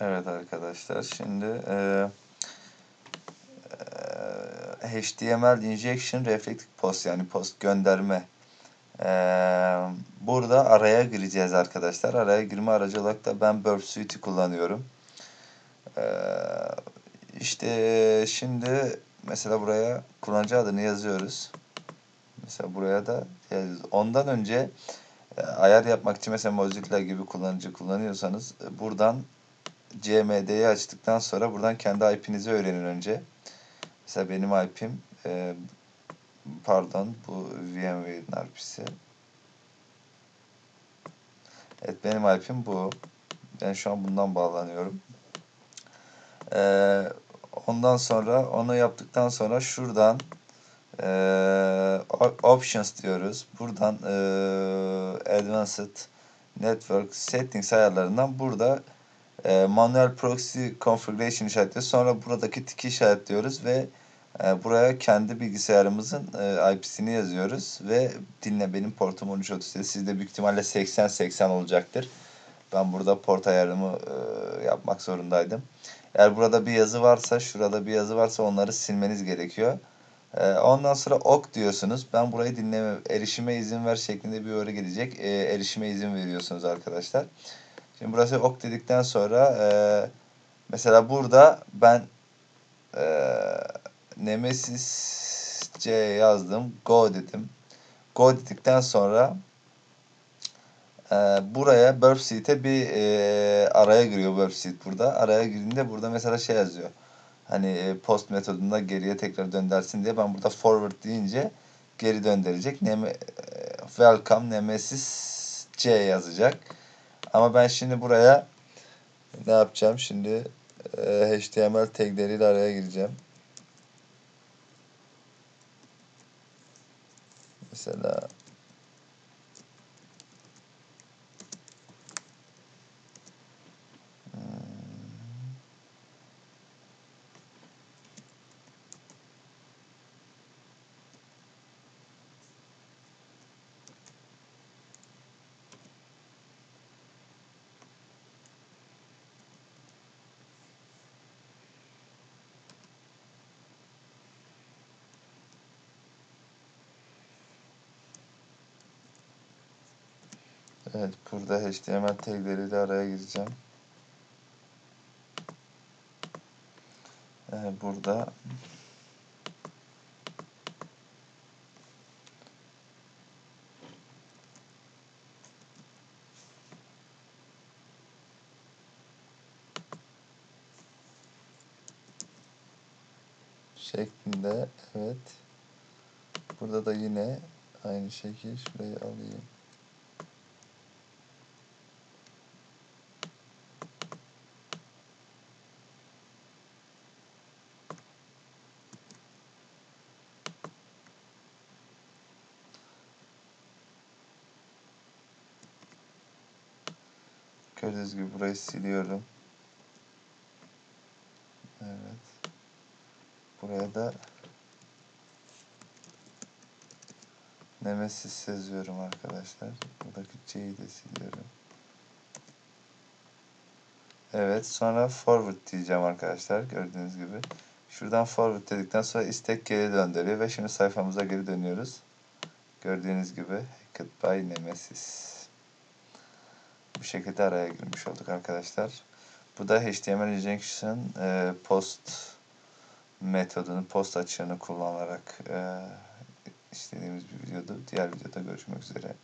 Evet arkadaşlar şimdi e, e, HTML injection reflective post yani post gönderme e, burada araya gireceğiz arkadaşlar. Araya girme aracı olarak da ben Burp Suite'i kullanıyorum. E, işte şimdi mesela buraya kullanıcı adını yazıyoruz. Mesela buraya da yazıyoruz. Ondan önce e, ayar yapmak için mesela Mozilla gibi kullanıcı kullanıyorsanız e, buradan CMD'yi açtıktan sonra buradan kendi IP'nizi öğrenin önce. Mesela benim IP'm e, pardon bu VMware'in IP'si. Evet benim IP'm bu. Ben şu an bundan bağlanıyorum. Ee, ondan sonra onu yaptıktan sonra şuradan e, options diyoruz. Buradan e, advanced network settings ayarlarından burada e, manuel proxy configuration işaretliyoruz. Sonra buradaki tiki işaretliyoruz ve e, buraya kendi bilgisayarımızın e, IP'sini yazıyoruz ve dinle benim portum 1337 sizde büyük ihtimalle 80-80 olacaktır. Ben burada port ayarımı e, yapmak zorundaydım. Eğer burada bir yazı varsa, şurada bir yazı varsa onları silmeniz gerekiyor. E, ondan sonra ok diyorsunuz. Ben burayı dinleme, erişime izin ver şeklinde bir uyarı gelecek. E, erişime izin veriyorsunuz arkadaşlar. Şimdi burası ok dedikten sonra e, mesela burada ben e, Nemesis C yazdım. Go dedim. Go dedikten sonra e, buraya burp seat'e bir e, araya giriyor burp seat burada. Araya girdiğinde burada mesela şey yazıyor. Hani e, post metodunda geriye tekrar döndersin diye ben burada forward deyince geri döndürecek. Neme, e, welcome Nemesis C yazacak. Ama ben şimdi buraya ne yapacağım? Şimdi e, HTML tagleriyle araya gireceğim. Mesela Evet burada HTML tagleriyle araya gireceğim. Ee, burada şeklinde evet. Burada da yine aynı şekil şurayı alayım. Gördüğünüz gibi burayı siliyorum. Evet. Buraya da Nemesis yazıyorum arkadaşlar. Buradaki C'yi de siliyorum. Evet sonra forward diyeceğim arkadaşlar gördüğünüz gibi. Şuradan forward dedikten sonra istek geri döndürüyor ve şimdi sayfamıza geri dönüyoruz. Gördüğünüz gibi by Nemesis. Bu şekilde araya girmiş olduk arkadaşlar. Bu da HTML injection e, post metodunu, post açığını kullanarak e, işlediğimiz bir videodu. Diğer videoda görüşmek üzere.